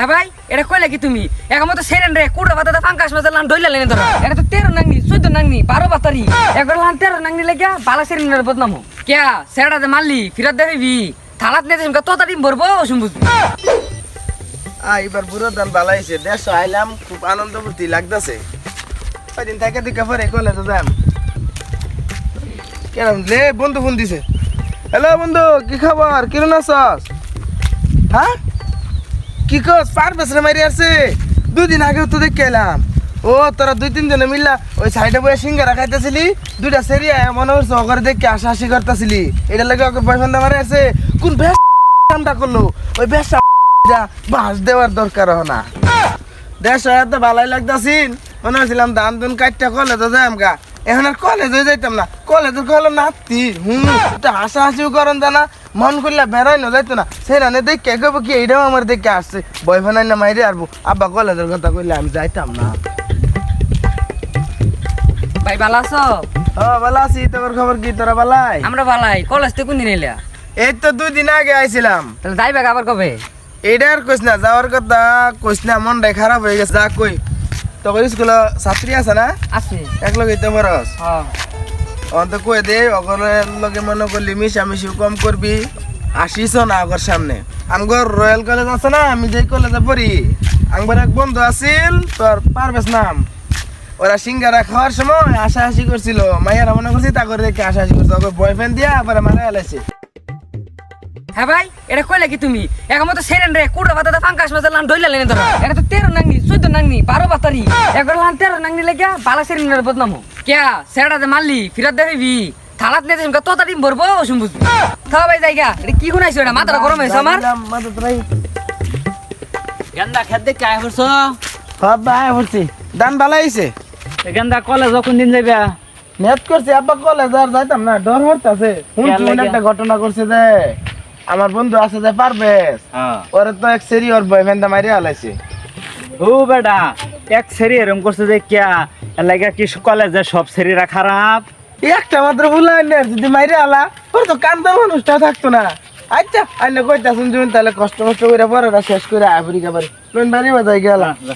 হ্যাঁ ভাই, এটা কইলে কি তুমি? এক মতো সেরেন রে, কুড়া পাতাতে ফাঙ্কাস মাছ লান ডইলা লেনে ধরো। এটা তো তেরো নাংনি, চোদ্দ নাংনি, বারো পাতারি একবার লান তেরো নাংনি লেগে বালা সেরেনের বদনাম। কেয়া সেরাতে মারলি, ফিরত দেবি থালাত নেতে তো তাড়ি ভরবো, ওসুম বুঝবি। এবার বুড়ো দান বালাইছে। দেশ আইলাম, খুব আনন্দ ফুর্তি লাগতেছে। কয়দিন থেকে দিকে পরে কলে তো যাম কেন লে বন্ধু ফোন দিছে। হ্যালো বন্ধু, কি খবর? কিরণ আছস? হ্যাঁ? কি কস পার বছরে মারি আসছে দুই দিন আগেও তো দেখে এলাম। ও, তোরা দুই, তিন জনে মিললা ওই সাইডে বসে সিঙ্গারা খাইতেছিলি, দুইটা সেরিয়া মনে হচ্ছে ওগরে দেখে আসা আসি করতেছিলি। এটা লাগে ওকে বয়ফ্রেন্ড মারে আছে। কোন বেশ কামটা করল? ওই বেশ বাস দেওয়ার দরকার হয় না। দেশ এত ভালোই লাগতাছিন। মনে হচ্ছিলাম ধান দুন কাটটা কলেজে যাইম গা। এখন আর কলেজে যাইতাম না। কলেজের কলে নাতি হুম এটা হাসা হাসিও করেন জানা মন করলে বেড়াইনো যাইতো না। সেই রানে দেখে গেবো কি এইটাও আমার দেখে আসছে। বয়ফ্রেন্ড না মাইরে আরবো। আব্বা কলেজের কথা কইলে আমি যাইতাম না। ভাই ভালো আছো? ও ভালো আছি। তোর খবর কি? তোরা বালাই আমরা ভালাই। কলেজ থেকে কোন দিন এলিয়া এই তো দুই দিন আগে আইছিলাম। তাহলে যাইবে আবার কবে? এইটা আর কইস না যাওয়ার কথা কইস না মনটাই খারাপ হয়ে গেছে যা কই। তোর স্কুলে ছাত্রী আছে না? আছে। এক লগে তো হ্যাঁ অন্ত কয়ে দে অগরের লগে মনে করলি মিশামিশি কম করবি আসিস না আগর সামনে। আমগর রয়্যাল কলেজ আছে না আমি যে কলেজে পড়ি আমগর এক বন্ধু আছিল তোর পারবেশ নাম। ওরা সিঙ্গারা খাওয়ার সময় আশা হাসি করছিল। মাইয়ারা মনে করছি তা করে দেখে আশা হাসি করছে। ওকে বয়ফ্রেন্ড দিয়া পরে মারা এলাইছে হ্যাঁ ভাই এটা কইলে কি তুমি? মতো সেরেন রে কুড়া পাতাতে ফাঙ্কাস মাছ লান ডইলা লেনে ধরো। এটা তো তেরো নাংনি চোদ্দ নাংনি বারো পাতারি একবার লান তেরো নাংনি লেগে বালা সেরেনের বদনাম। কেয়া সেরাতে মারলি ফিরত দেবি থালাত নেতে তো ভরবো ওসুম বুঝবি। খাওয়া ভাই জায়গা এটা কি শুনাইছো এটা? মাথাটা গরম হয়েছে আমার। গেন্দা খেত দেখে আয় করছ বাবা আয় পড়ছি দান ভালো আইছে গেন্দা কলেজ কোন দিন যাইবা? নেট করছি আব্বা কলেজ আর যাইতাম না ডর লাগে? একটা ঘটনা করছে যে আমার বন্ধু আছে যে পারবে হ্যাঁ। ওরে তো এক সেরি ওর বয়ফ্রেন্ড মারিয়া আলাইছে। ও বেটা এক সেরি এরম করছে যে কিয়া লাগে কি কলেজে সব সেরিরা খারাপ। একটা মাত্র ভুলাই না যদি মাইরে আলা ওর তো কান্দার মানুষটা থাকতো না। আচ্ছা আইনে কইতা শুনছি তাহলে কষ্ট কষ্ট করে পরে শেষ করে আফ্রিকা বাড়ি বাড়ি বাজাই গেলাম। যা।